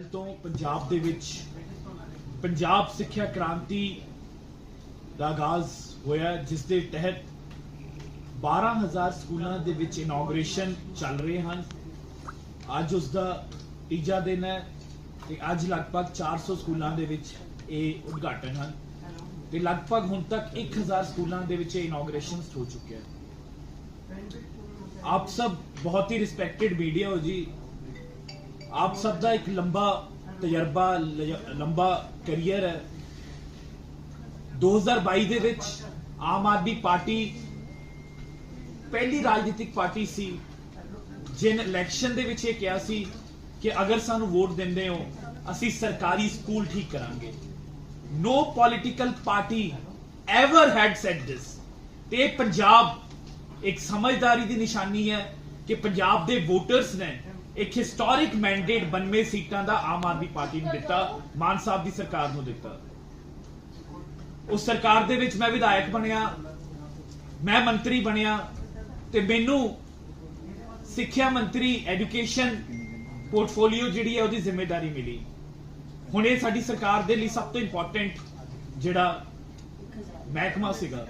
ਅਪ੍ਰੈਲ ਤੋਂ ਪੰਜਾਬ ਦੇ ਵਿੱਚ ਪੰਜਾਬ ਸਿੱਖਿਆ ਕ੍ਰਾਂਤੀ ਦਾ ਆਗਾਜ਼ ਹੋਇਆ ਜਿਸ ਦੇ ਤਹਿਤ 12000 ਸਕੂਲਾਂ ਦੇ ਵਿੱਚ ਇਨੋਗ੍ਰੇਸ਼ਨ ਚੱਲ ਰਹੇ ਹਨ। ਅੱਜ ਉਸ ਦਾ ਤੀਜਾ ਦਿਨ ਹੈ ਤੇ ਅੱਜ ਲਗਭਗ 400 ਸਕੂਲਾਂ ਦੇ ਵਿੱਚ ਇਹ ਉਦਘਾਟਨ ਹਨ। ਤੇ ਲਗਭਗ ਹੁਣ ਤੱਕ 1000 ਸਕੂਲਾਂ ਦੇ ਵਿੱਚ ਇਹ ਇਨੋਗ੍ਰੇਸ਼ਨਸ ਹੋ ਚੁੱਕੇ ਹਨ। ਆਪ ਸਭ ਬਹੁਤ ਹੀ ਰਿਸਪੈਕਟਡ ਮੀਡੀਆ ਹੋ ਜੀ। ਆਪ ਸਭ ਦਾ ਇੱਕ ਲੰਬਾ ਤਜਰਬਾ ਲੰਬਾ ਕੈਰੀਅਰ ਹੈ। 2022 ਦੇ ਵਿੱਚ ਆਮ ਆਦਮੀ ਪਾਰਟੀ ਪਹਿਲੀ ਰਾਜਨੀਤਿਕ ਪਾਰਟੀ ਸੀ। ਜਿਨ ਇਲੈਕਸ਼ਨ ਦੇ ਵਿੱਚ ਇਹ ਕਿਹਾ ਸੀ ਕਿ ਅਗਰ ਸਾਨੂੰ ਵੋਟ ਦਿੰਦੇ ਹੋ, ਅਸੀਂ ਸਰਕਾਰੀ ਸਕੂਲ ਠੀਕ ਕਰਾਂਗੇ। No political party ever had said this ਤੇ ਪੰਜਾਬ ਇੱਕ ਸਮਝਦਾਰੀ ਦੀ ਨਿਸ਼ਾਨੀ ਹੈ ਕਿ ਪੰਜਾਬ ਦੇ ਵੋਟਰਸ ਨੇ ਇੱਕ ਹਿਸਟੋਰਿਕ ਮੈਂਡੇਟ 92 ਸੀਟਾਂ ਦਾ ਆਮ ਆਦਮੀ ਪਾਰਟੀ ਨੂੰ ਦਿੱਤਾ, ਮਾਨ ਸਾਹਿਬ ਦੀ ਸਰਕਾਰ ਨੂੰ ਦਿੱਤਾ। ਉਸ ਸਰਕਾਰ ਦੇ ਵਿੱਚ ਮੈਂ ਵਿਧਾਇਕ ਬਣਿਆ, ਮੈਂ ਮੰਤਰੀ ਬਣਿਆ ਤੇ ਮੈਨੂੰ ਸਿੱਖਿਆ ਮੰਤਰੀ ਐਜੂਕੇਸ਼ਨ ਪੋਰਟਫੋਲੀਓ ਜਿਹੜੀ ਹੈ ਉਹਦੀ ਜ਼ਿੰਮੇਵਾਰੀ ਮਿਲੀ। ਹੁਣ ਇਹ ਸਾਡੀ ਸਰਕਾਰ ਦੇ ਲਈ ਸਭ ਤੋਂ ਇੰਪੋਰਟੈਂਟ ਜਿਹੜਾ ਮਹਿਕਮਾ ਸੀਗਾ।